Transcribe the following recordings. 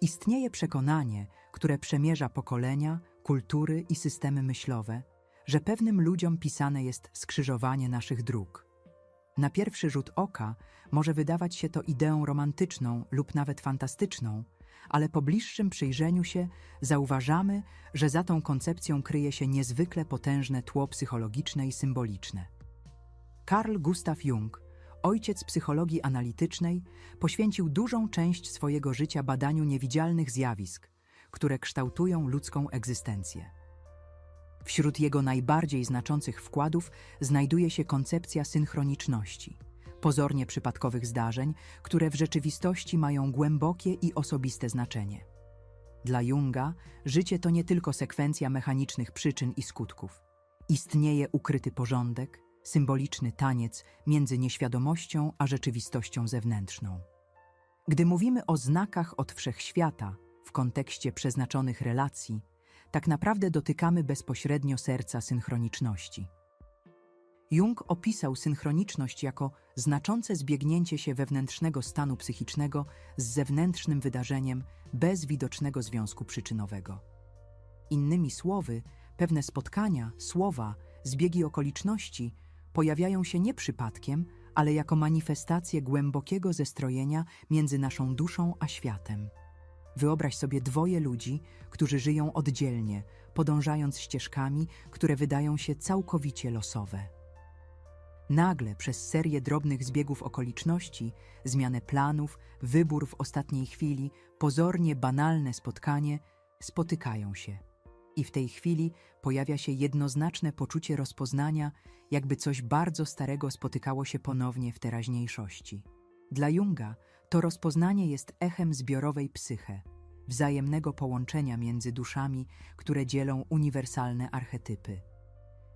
Istnieje przekonanie, które przemierza pokolenia, kultury i systemy myślowe, że pewnym ludziom pisane jest skrzyżowanie naszych dróg. Na pierwszy rzut oka może wydawać się to ideą romantyczną lub nawet fantastyczną, ale po bliższym przyjrzeniu się zauważamy, że za tą koncepcją kryje się niezwykle potężne tło psychologiczne i symboliczne. Carl Gustav Jung, ojciec psychologii analitycznej, poświęcił dużą część swojego życia badaniu niewidzialnych zjawisk, które kształtują ludzką egzystencję. Wśród jego najbardziej znaczących wkładów znajduje się koncepcja synchroniczności, pozornie przypadkowych zdarzeń, które w rzeczywistości mają głębokie i osobiste znaczenie. Dla Junga życie to nie tylko sekwencja mechanicznych przyczyn i skutków. Istnieje ukryty porządek, symboliczny taniec między nieświadomością a rzeczywistością zewnętrzną. Gdy mówimy o znakach od wszechświata w kontekście przeznaczonych relacji, tak naprawdę dotykamy bezpośrednio serca synchroniczności. Jung opisał synchroniczność jako znaczące zbiegnięcie się wewnętrznego stanu psychicznego z zewnętrznym wydarzeniem bez widocznego związku przyczynowego. Innymi słowy, pewne spotkania, słowa, zbiegi okoliczności pojawiają się nie przypadkiem, ale jako manifestacje głębokiego zestrojenia między naszą duszą a światem. Wyobraź sobie dwoje ludzi, którzy żyją oddzielnie, podążając ścieżkami, które wydają się całkowicie losowe. Nagle przez serię drobnych zbiegów okoliczności, zmianę planów, wybór w ostatniej chwili, pozornie banalne spotkanie, spotykają się. I w tej chwili pojawia się jednoznaczne poczucie rozpoznania, jakby coś bardzo starego spotykało się ponownie w teraźniejszości. Dla Junga to rozpoznanie jest echem zbiorowej psyche, wzajemnego połączenia między duszami, które dzielą uniwersalne archetypy.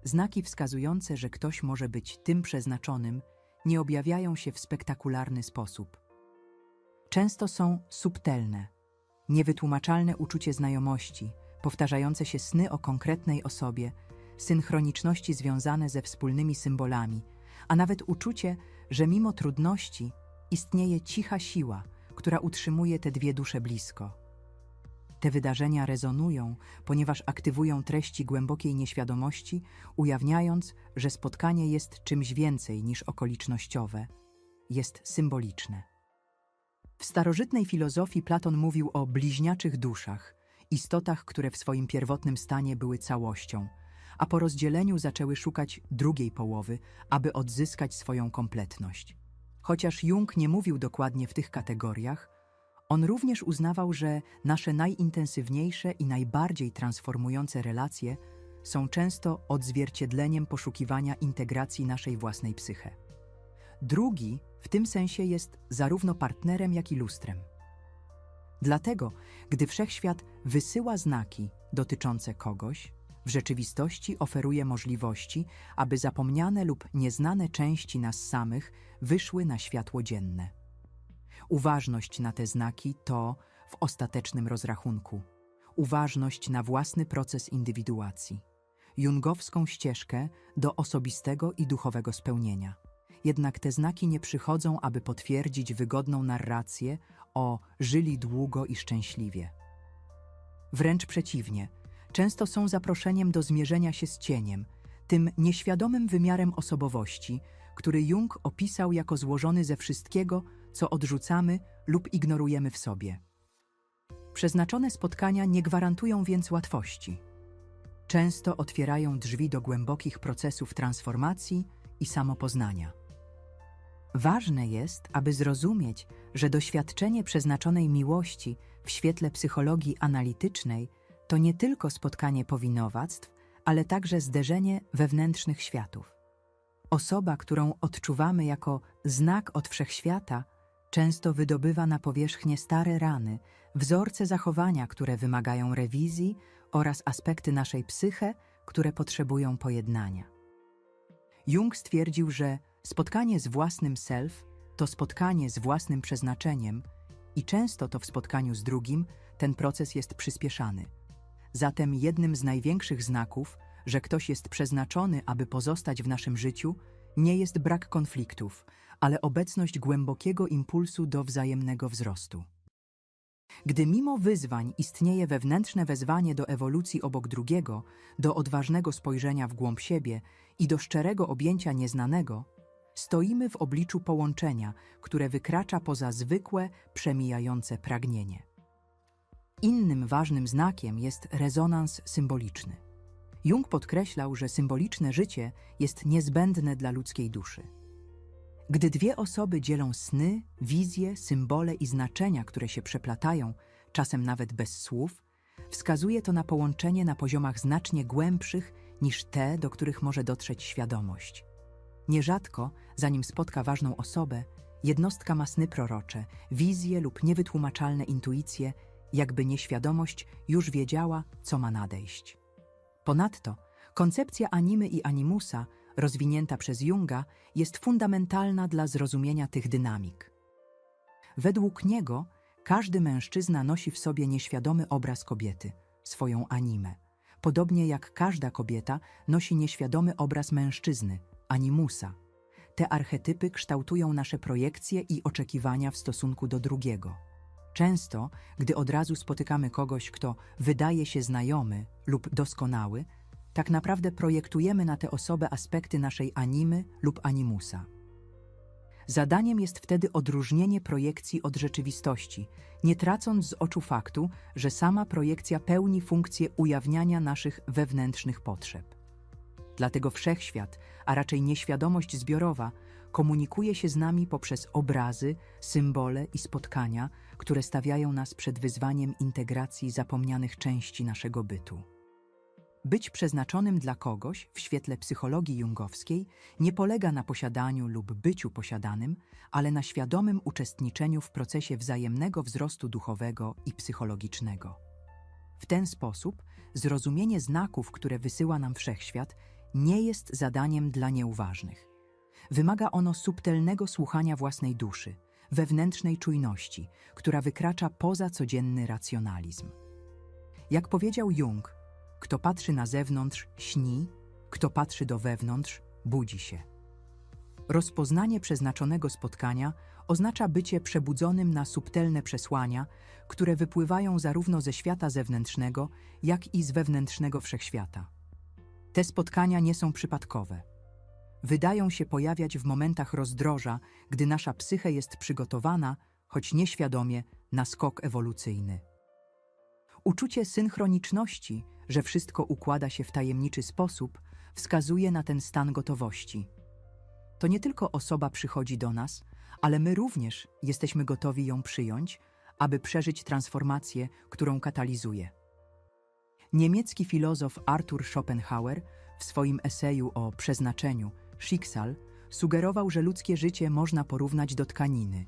Znaki wskazujące, że ktoś może być tym przeznaczonym, nie objawiają się w spektakularny sposób. Często są subtelne, niewytłumaczalne uczucie znajomości, powtarzające się sny o konkretnej osobie, synchroniczności związane ze wspólnymi symbolami, a nawet uczucie, że mimo trudności istnieje cicha siła, która utrzymuje te dwie dusze blisko. Te wydarzenia rezonują, ponieważ aktywują treści głębokiej nieświadomości, ujawniając, że spotkanie jest czymś więcej niż okolicznościowe, jest symboliczne. W starożytnej filozofii Platon mówił o bliźniaczych duszach, istotach, które w swoim pierwotnym stanie były całością, a po rozdzieleniu zaczęły szukać drugiej połowy, aby odzyskać swoją kompletność. Chociaż Jung nie mówił dokładnie w tych kategoriach, on również uznawał, że nasze najintensywniejsze i najbardziej transformujące relacje są często odzwierciedleniem poszukiwania integracji naszej własnej psyche. Drugi w tym sensie jest zarówno partnerem, jak i lustrem. Dlatego, gdy wszechświat wysyła znaki dotyczące kogoś, w rzeczywistości oferuje możliwości, aby zapomniane lub nieznane części nas samych wyszły na światło dzienne. Uważność na te znaki to, w ostatecznym rozrachunku, uważność na własny proces indywiduacji, jungowską ścieżkę do osobistego i duchowego spełnienia. Jednak te znaki nie przychodzą, aby potwierdzić wygodną narrację o żyli długo i szczęśliwie. Wręcz przeciwnie, często są zaproszeniem do zmierzenia się z cieniem, tym nieświadomym wymiarem osobowości, który Jung opisał jako złożony ze wszystkiego, co odrzucamy lub ignorujemy w sobie. Przeznaczone spotkania nie gwarantują więc łatwości. Często otwierają drzwi do głębokich procesów transformacji i samopoznania. Ważne jest, aby zrozumieć, że doświadczenie przeznaczonej miłości w świetle psychologii analitycznej to nie tylko spotkanie powinowactw, ale także zderzenie wewnętrznych światów. Osoba, którą odczuwamy jako znak od wszechświata, często wydobywa na powierzchnię stare rany, wzorce zachowania, które wymagają rewizji oraz aspekty naszej psyche, które potrzebują pojednania. Jung stwierdził, że spotkanie z własnym self to spotkanie z własnym przeznaczeniem i często to w spotkaniu z drugim ten proces jest przyspieszany. Zatem jednym z największych znaków, że ktoś jest przeznaczony, aby pozostać w naszym życiu, nie jest brak konfliktów, ale obecność głębokiego impulsu do wzajemnego wzrostu. Gdy mimo wyzwań istnieje wewnętrzne wezwanie do ewolucji obok drugiego, do odważnego spojrzenia w głąb siebie i do szczerego objęcia nieznanego, stoimy w obliczu połączenia, które wykracza poza zwykłe, przemijające pragnienie. Innym ważnym znakiem jest rezonans symboliczny. Jung podkreślał, że symboliczne życie jest niezbędne dla ludzkiej duszy. Gdy dwie osoby dzielą sny, wizje, symbole i znaczenia, które się przeplatają, czasem nawet bez słów, wskazuje to na połączenie na poziomach znacznie głębszych niż te, do których może dotrzeć świadomość. Nierzadko, zanim spotka ważną osobę, jednostka ma sny prorocze, wizje lub niewytłumaczalne intuicje, jakby nieświadomość już wiedziała, co ma nadejść. Ponadto, koncepcja animy i animusa, rozwinięta przez Junga, jest fundamentalna dla zrozumienia tych dynamik. Według niego każdy mężczyzna nosi w sobie nieświadomy obraz kobiety, swoją animę, podobnie jak każda kobieta nosi nieświadomy obraz mężczyzny, animusa. Te archetypy kształtują nasze projekcje i oczekiwania w stosunku do drugiego. Często, gdy od razu spotykamy kogoś, kto wydaje się znajomy lub doskonały, tak naprawdę projektujemy na tę osobę aspekty naszej animy lub animusa. Zadaniem jest wtedy odróżnienie projekcji od rzeczywistości, nie tracąc z oczu faktu, że sama projekcja pełni funkcję ujawniania naszych wewnętrznych potrzeb. Dlatego wszechświat, a raczej nieświadomość zbiorowa, komunikuje się z nami poprzez obrazy, symbole i spotkania, które stawiają nas przed wyzwaniem integracji zapomnianych części naszego bytu. Być przeznaczonym dla kogoś w świetle psychologii jungowskiej nie polega na posiadaniu lub byciu posiadanym, ale na świadomym uczestniczeniu w procesie wzajemnego wzrostu duchowego i psychologicznego. W ten sposób zrozumienie znaków, które wysyła nam wszechświat, nie jest zadaniem dla nieuważnych. Wymaga ono subtelnego słuchania własnej duszy, wewnętrznej czujności, która wykracza poza codzienny racjonalizm. Jak powiedział Jung, kto patrzy na zewnątrz, śni, kto patrzy do wewnątrz, budzi się. Rozpoznanie przeznaczonego spotkania oznacza bycie przebudzonym na subtelne przesłania, które wypływają zarówno ze świata zewnętrznego, jak i z wewnętrznego wszechświata. Te spotkania nie są przypadkowe. Wydają się pojawiać w momentach rozdroża, gdy nasza psyche jest przygotowana, choć nieświadomie, na skok ewolucyjny. Uczucie synchroniczności, że wszystko układa się w tajemniczy sposób, wskazuje na ten stan gotowości. To nie tylko osoba przychodzi do nas, ale my również jesteśmy gotowi ją przyjąć, aby przeżyć transformację, którą katalizuje. Niemiecki filozof Arthur Schopenhauer w swoim eseju o przeznaczeniu Schicksal sugerował, że ludzkie życie można porównać do tkaniny.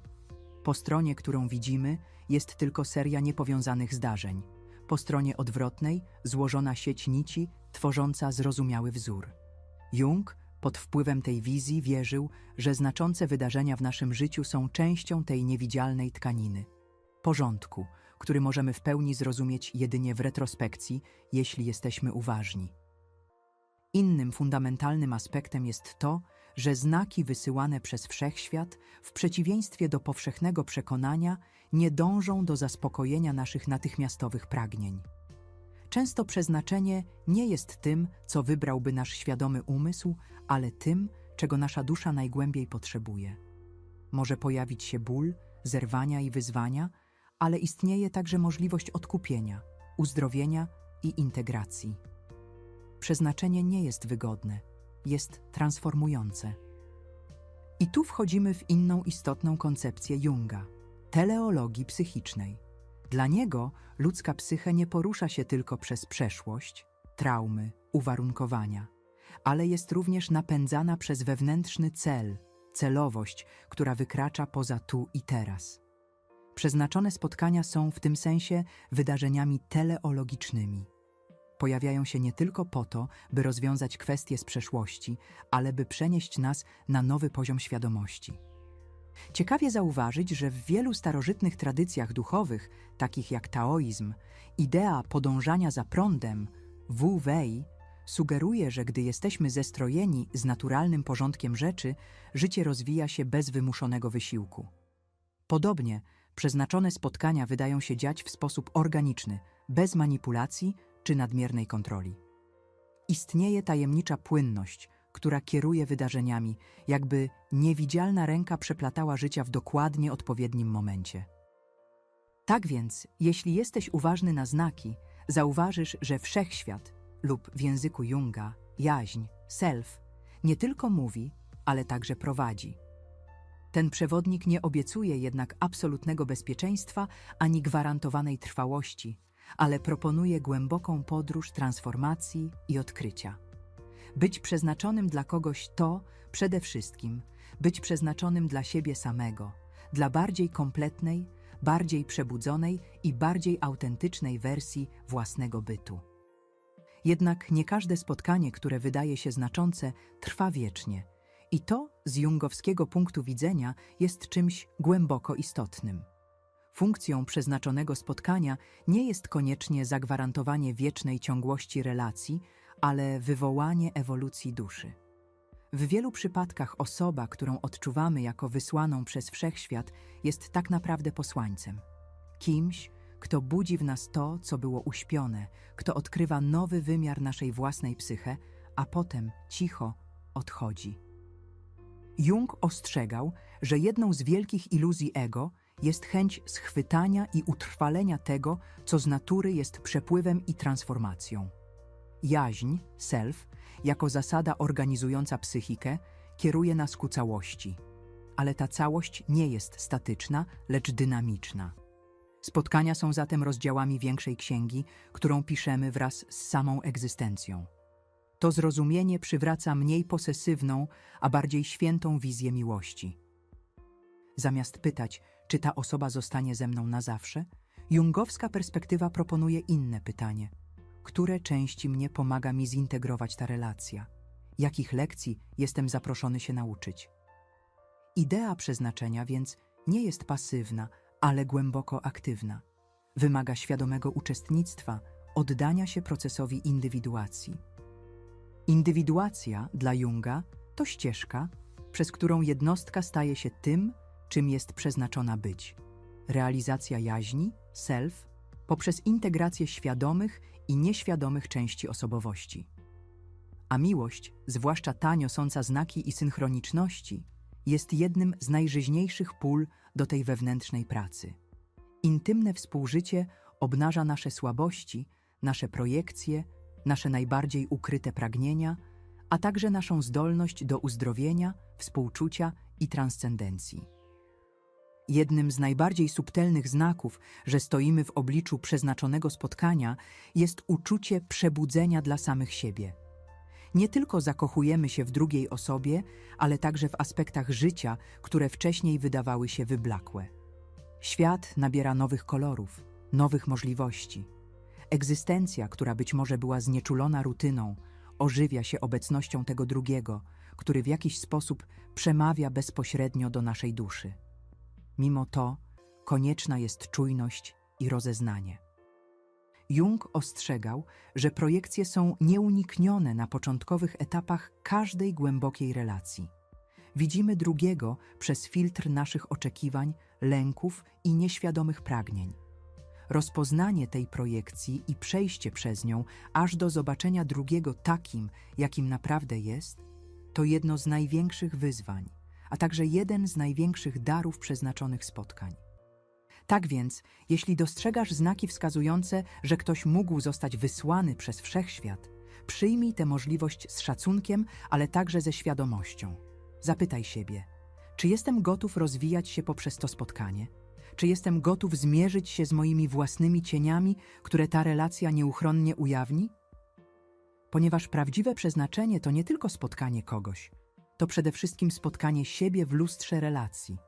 Po stronie, którą widzimy, jest tylko seria niepowiązanych zdarzeń. Po stronie odwrotnej złożona sieć nici tworząca zrozumiały wzór. Jung pod wpływem tej wizji wierzył, że znaczące wydarzenia w naszym życiu są częścią tej niewidzialnej tkaniny. Porządku, który możemy w pełni zrozumieć jedynie w retrospekcji, jeśli jesteśmy uważni. Innym fundamentalnym aspektem jest to, że znaki wysyłane przez wszechświat, w przeciwieństwie do powszechnego przekonania, nie dążą do zaspokojenia naszych natychmiastowych pragnień. Często przeznaczenie nie jest tym, co wybrałby nasz świadomy umysł, ale tym, czego nasza dusza najgłębiej potrzebuje. Może pojawić się ból, zerwania i wyzwania, ale istnieje także możliwość odkupienia, uzdrowienia i integracji. Przeznaczenie nie jest wygodne, jest transformujące. I tu wchodzimy w inną istotną koncepcję Junga teleologii psychicznej. Dla niego ludzka psyche nie porusza się tylko przez przeszłość, traumy, uwarunkowania, ale jest również napędzana przez wewnętrzny cel, celowość, która wykracza poza tu i teraz. Przeznaczone spotkania są w tym sensie wydarzeniami teleologicznymi. Pojawiają się nie tylko po to, by rozwiązać kwestie z przeszłości, ale by przenieść nas na nowy poziom świadomości. Ciekawie zauważyć, że w wielu starożytnych tradycjach duchowych, takich jak taoizm, idea podążania za prądem, wu wei, sugeruje, że gdy jesteśmy zestrojeni z naturalnym porządkiem rzeczy, życie rozwija się bez wymuszonego wysiłku. Podobnie, przeznaczone spotkania wydają się dziać w sposób organiczny, bez manipulacji czy nadmiernej kontroli. Istnieje tajemnicza płynność, która kieruje wydarzeniami, jakby niewidzialna ręka przeplatała życia w dokładnie odpowiednim momencie. Tak więc, jeśli jesteś uważny na znaki, zauważysz, że wszechświat lub w języku Junga jaźń, self, nie tylko mówi, ale także prowadzi. Ten przewodnik nie obiecuje jednak absolutnego bezpieczeństwa ani gwarantowanej trwałości, ale proponuje głęboką podróż transformacji i odkrycia. Być przeznaczonym dla kogoś to przede wszystkim być przeznaczonym dla siebie samego, dla bardziej kompletnej, bardziej przebudzonej i bardziej autentycznej wersji własnego bytu. Jednak nie każde spotkanie, które wydaje się znaczące, trwa wiecznie. I to z jungowskiego punktu widzenia jest czymś głęboko istotnym. Funkcją przeznaczonego spotkania nie jest koniecznie zagwarantowanie wiecznej ciągłości relacji, ale wywołanie ewolucji duszy. W wielu przypadkach osoba, którą odczuwamy jako wysłaną przez wszechświat, jest tak naprawdę posłańcem. Kimś, kto budzi w nas to, co było uśpione, kto odkrywa nowy wymiar naszej własnej psyche, a potem cicho odchodzi. Jung ostrzegał, że jedną z wielkich iluzji ego jest chęć schwytania i utrwalenia tego, co z natury jest przepływem i transformacją. Jaźń, self, jako zasada organizująca psychikę, kieruje nas ku całości. Ale ta całość nie jest statyczna, lecz dynamiczna. Spotkania są zatem rozdziałami większej księgi, którą piszemy wraz z samą egzystencją. To zrozumienie przywraca mniej posesywną, a bardziej świętą wizję miłości. Zamiast pytać, czy ta osoba zostanie ze mną na zawsze, jungowska perspektywa proponuje inne pytanie – które części mnie pomaga mi zintegrować ta relacja, jakich lekcji jestem zaproszony się nauczyć. Idea przeznaczenia więc nie jest pasywna, ale głęboko aktywna. Wymaga świadomego uczestnictwa, oddania się procesowi indywiduacji. Indywiduacja dla Junga to ścieżka, przez którą jednostka staje się tym, czym jest przeznaczona być. Realizacja jaźni, self, poprzez integrację świadomych i nieświadomych części osobowości. A miłość, zwłaszcza ta niosąca znaki i synchroniczności, jest jednym z najżyźniejszych pól do tej wewnętrznej pracy. Intymne współżycie obnaża nasze słabości, nasze projekcje, nasze najbardziej ukryte pragnienia, a także naszą zdolność do uzdrowienia, współczucia i transcendencji. Jednym z najbardziej subtelnych znaków, że stoimy w obliczu przeznaczonego spotkania, jest uczucie przebudzenia dla samych siebie. Nie tylko zakochujemy się w drugiej osobie, ale także w aspektach życia, które wcześniej wydawały się wyblakłe. Świat nabiera nowych kolorów, nowych możliwości. Egzystencja, która być może była znieczulona rutyną, ożywia się obecnością tego drugiego, który w jakiś sposób przemawia bezpośrednio do naszej duszy. Mimo to konieczna jest czujność i rozeznanie. Jung ostrzegał, że projekcje są nieuniknione na początkowych etapach każdej głębokiej relacji. Widzimy drugiego przez filtr naszych oczekiwań, lęków i nieświadomych pragnień. Rozpoznanie tej projekcji i przejście przez nią aż do zobaczenia drugiego takim, jakim naprawdę jest, to jedno z największych wyzwań a także jeden z największych darów przeznaczonych spotkań. Tak więc, jeśli dostrzegasz znaki wskazujące, że ktoś mógł zostać wysłany przez wszechświat, przyjmij tę możliwość z szacunkiem, ale także ze świadomością. Zapytaj siebie, czy jestem gotów rozwijać się poprzez to spotkanie? Czy jestem gotów zmierzyć się z moimi własnymi cieniami, które ta relacja nieuchronnie ujawni? Ponieważ prawdziwe przeznaczenie to nie tylko spotkanie kogoś, to przede wszystkim spotkanie siebie w lustrze relacji.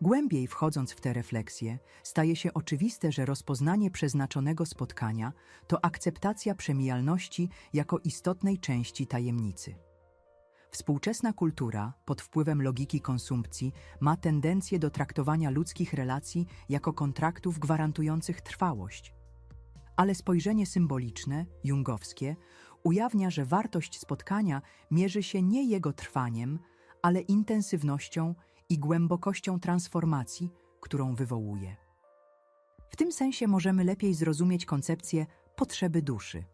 Głębiej wchodząc w te refleksje, staje się oczywiste, że rozpoznanie przeznaczonego spotkania to akceptacja przemijalności jako istotnej części tajemnicy. Współczesna kultura, pod wpływem logiki konsumpcji, ma tendencję do traktowania ludzkich relacji jako kontraktów gwarantujących trwałość. Ale spojrzenie symboliczne, jungowskie, ujawnia, że wartość spotkania mierzy się nie jego trwaniem, ale intensywnością i głębokością transformacji, którą wywołuje. W tym sensie możemy lepiej zrozumieć koncepcję potrzeby duszy.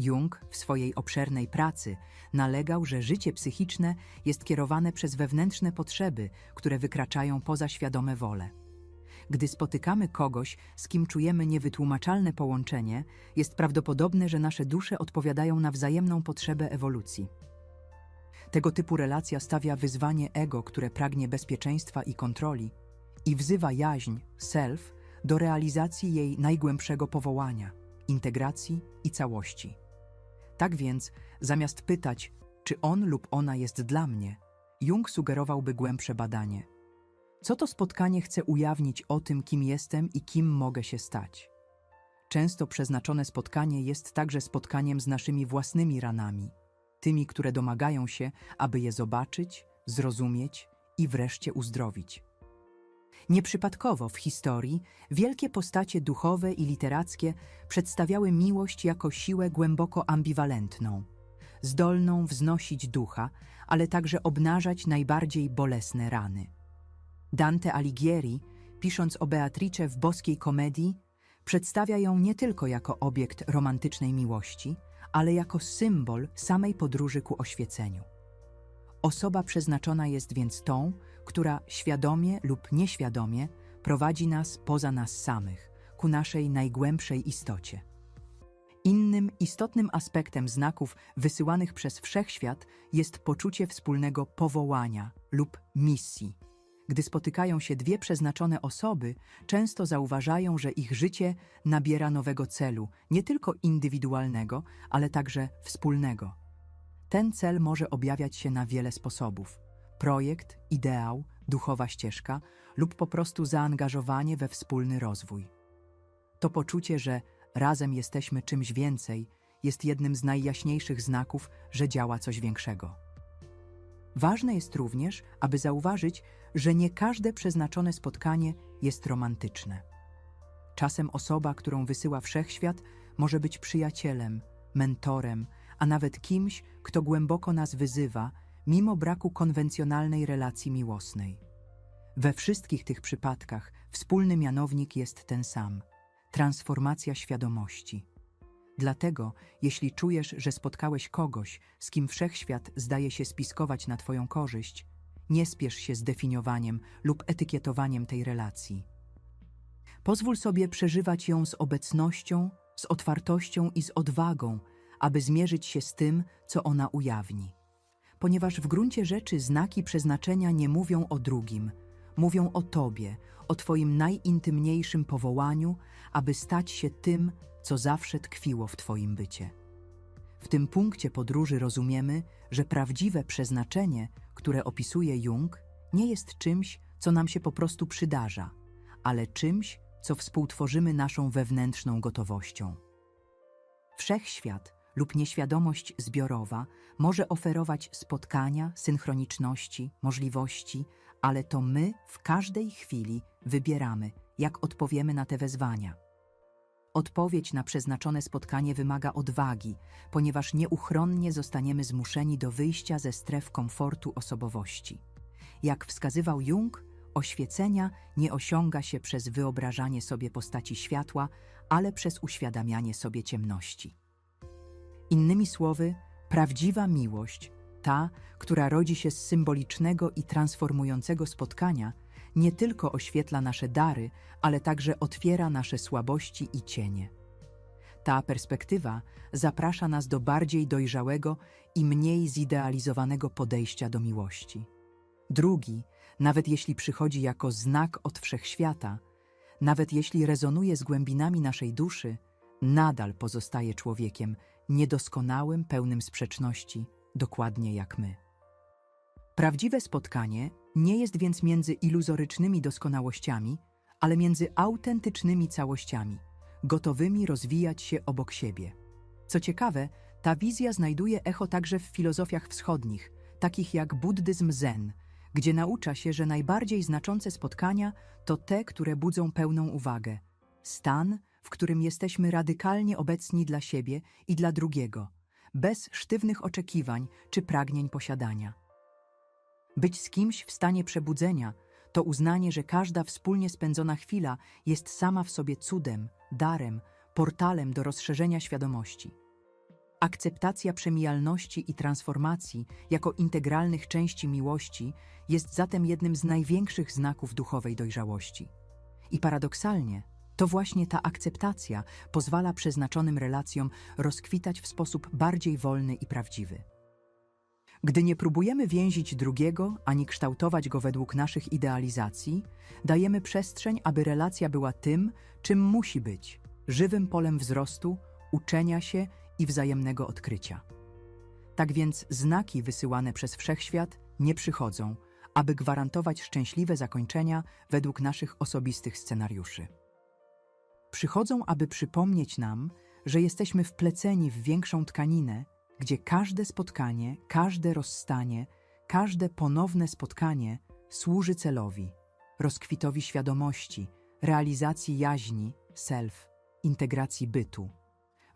Jung w swojej obszernej pracy nalegał, że życie psychiczne jest kierowane przez wewnętrzne potrzeby, które wykraczają poza świadome wolę. Gdy spotykamy kogoś, z kim czujemy niewytłumaczalne połączenie, jest prawdopodobne, że nasze dusze odpowiadają na wzajemną potrzebę ewolucji. Tego typu relacja stawia wyzwanie ego, które pragnie bezpieczeństwa i kontroli, i wzywa jaźń, self, do realizacji jej najgłębszego powołania, integracji i całości. Tak więc, zamiast pytać, czy on lub ona jest dla mnie, Jung sugerowałby głębsze badanie. Co to spotkanie chce ujawnić o tym, kim jestem i kim mogę się stać? Często przeznaczone spotkanie jest także spotkaniem z naszymi własnymi ranami, tymi, które domagają się, aby je zobaczyć, zrozumieć i wreszcie uzdrowić. Nieprzypadkowo w historii wielkie postacie duchowe i literackie przedstawiały miłość jako siłę głęboko ambiwalentną, zdolną wznosić ducha, ale także obnażać najbardziej bolesne rany. Dante Alighieri, pisząc o Beatrice w boskiej komedii, przedstawia ją nie tylko jako obiekt romantycznej miłości, ale jako symbol samej podróży ku oświeceniu. Osoba przeznaczona jest więc tą, która świadomie lub nieświadomie prowadzi nas poza nas samych, ku naszej najgłębszej istocie. Innym istotnym aspektem znaków wysyłanych przez wszechświat jest poczucie wspólnego powołania lub misji. Gdy spotykają się dwie przeznaczone osoby, często zauważają, że ich życie nabiera nowego celu, nie tylko indywidualnego, ale także wspólnego. Ten cel może objawiać się na wiele sposobów: projekt, ideał, duchowa ścieżka lub po prostu zaangażowanie we wspólny rozwój. To poczucie, że razem jesteśmy czymś więcej, jest jednym z najjaśniejszych znaków, że działa coś większego. Ważne jest również, aby zauważyć, że nie każde przeznaczone spotkanie jest romantyczne. Czasem osoba, którą wysyła wszechświat, może być przyjacielem, mentorem, a nawet kimś, kto głęboko nas wyzywa, mimo braku konwencjonalnej relacji miłosnej. We wszystkich tych przypadkach wspólny mianownik jest ten sam transformacja świadomości. Dlatego, jeśli czujesz, że spotkałeś kogoś, z kim wszechświat zdaje się spiskować na Twoją korzyść, nie spiesz się z definiowaniem lub etykietowaniem tej relacji. Pozwól sobie przeżywać ją z obecnością, z otwartością i z odwagą, aby zmierzyć się z tym, co ona ujawni. Ponieważ w gruncie rzeczy znaki przeznaczenia nie mówią o drugim, mówią o Tobie, o Twoim najintymniejszym powołaniu, aby stać się tym, co zawsze tkwiło w Twoim bycie. W tym punkcie podróży rozumiemy, że prawdziwe przeznaczenie, które opisuje Jung, nie jest czymś, co nam się po prostu przydarza, ale czymś, co współtworzymy naszą wewnętrzną gotowością. Wszechświat lub nieświadomość zbiorowa może oferować spotkania, synchroniczności, możliwości, ale to my w każdej chwili wybieramy, jak odpowiemy na te wezwania. Odpowiedź na przeznaczone spotkanie wymaga odwagi, ponieważ nieuchronnie zostaniemy zmuszeni do wyjścia ze stref komfortu osobowości. Jak wskazywał Jung, oświecenia nie osiąga się przez wyobrażanie sobie postaci światła, ale przez uświadamianie sobie ciemności. Innymi słowy, prawdziwa miłość, ta, która rodzi się z symbolicznego i transformującego spotkania, nie tylko oświetla nasze dary, ale także otwiera nasze słabości i cienie. Ta perspektywa zaprasza nas do bardziej dojrzałego i mniej zidealizowanego podejścia do miłości. Drugi, nawet jeśli przychodzi jako znak od wszechświata, nawet jeśli rezonuje z głębinami naszej duszy, nadal pozostaje człowiekiem niedoskonałym, pełnym sprzeczności, dokładnie jak my. Prawdziwe spotkanie nie jest więc między iluzorycznymi doskonałościami, ale między autentycznymi całościami, gotowymi rozwijać się obok siebie. Co ciekawe, ta wizja znajduje echo także w filozofiach wschodnich, takich jak buddyzm zen, gdzie naucza się, że najbardziej znaczące spotkania to te, które budzą pełną uwagę. Stan, w którym jesteśmy radykalnie obecni dla siebie i dla drugiego, bez sztywnych oczekiwań czy pragnień posiadania. Być z kimś w stanie przebudzenia To uznanie, że każda wspólnie spędzona chwila jest sama w sobie cudem, darem, portalem do rozszerzenia świadomości. Akceptacja przemijalności i transformacji jako integralnych części miłości jest zatem jednym z największych znaków duchowej dojrzałości. I paradoksalnie, to właśnie ta akceptacja pozwala przeznaczonym relacjom rozkwitać w sposób bardziej wolny i prawdziwy. Gdy nie próbujemy więzić drugiego ani kształtować go według naszych idealizacji, dajemy przestrzeń, aby relacja była tym, czym musi być żywym polem wzrostu, uczenia się i wzajemnego odkrycia. Tak więc znaki wysyłane przez wszechświat nie przychodzą, aby gwarantować szczęśliwe zakończenia według naszych osobistych scenariuszy. Przychodzą, aby przypomnieć nam, że jesteśmy wpleceni w większą tkaninę, gdzie każde spotkanie, każde rozstanie, każde ponowne spotkanie służy celowi, rozkwitowi świadomości, realizacji jaźni, self, integracji bytu.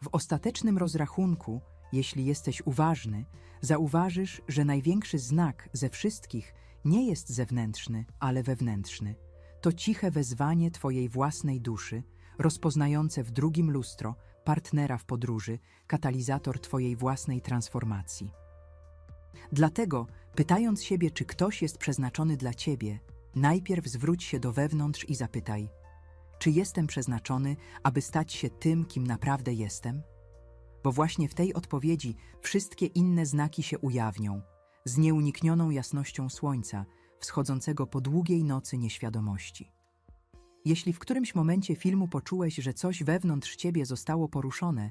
W ostatecznym rozrachunku, jeśli jesteś uważny, zauważysz, że największy znak ze wszystkich nie jest zewnętrzny, ale wewnętrzny. To ciche wezwanie Twojej własnej duszy, rozpoznające w drugim lustro partnera w podróży, katalizator Twojej własnej transformacji. Dlatego, pytając siebie, czy ktoś jest przeznaczony dla Ciebie, najpierw zwróć się do wewnątrz i zapytaj: Czy jestem przeznaczony, aby stać się tym, kim naprawdę jestem? Bo właśnie w tej odpowiedzi wszystkie inne znaki się ujawnią, z nieuniknioną jasnością słońca, wschodzącego po długiej nocy nieświadomości. Jeśli w którymś momencie filmu poczułeś, że coś wewnątrz ciebie zostało poruszone,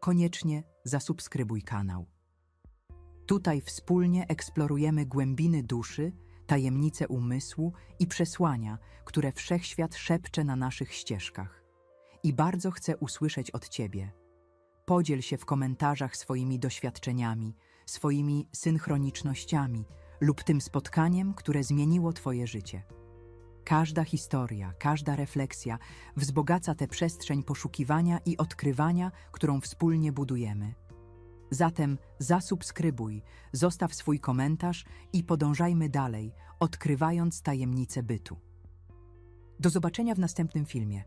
koniecznie zasubskrybuj kanał. Tutaj wspólnie eksplorujemy głębiny duszy, tajemnice umysłu i przesłania, które wszechświat szepcze na naszych ścieżkach. I bardzo chcę usłyszeć od Ciebie. Podziel się w komentarzach swoimi doświadczeniami, swoimi synchronicznościami lub tym spotkaniem, które zmieniło Twoje życie. Każda historia, każda refleksja wzbogaca tę przestrzeń poszukiwania i odkrywania, którą wspólnie budujemy. Zatem zasubskrybuj, zostaw swój komentarz i podążajmy dalej, odkrywając tajemnice bytu. Do zobaczenia w następnym filmie.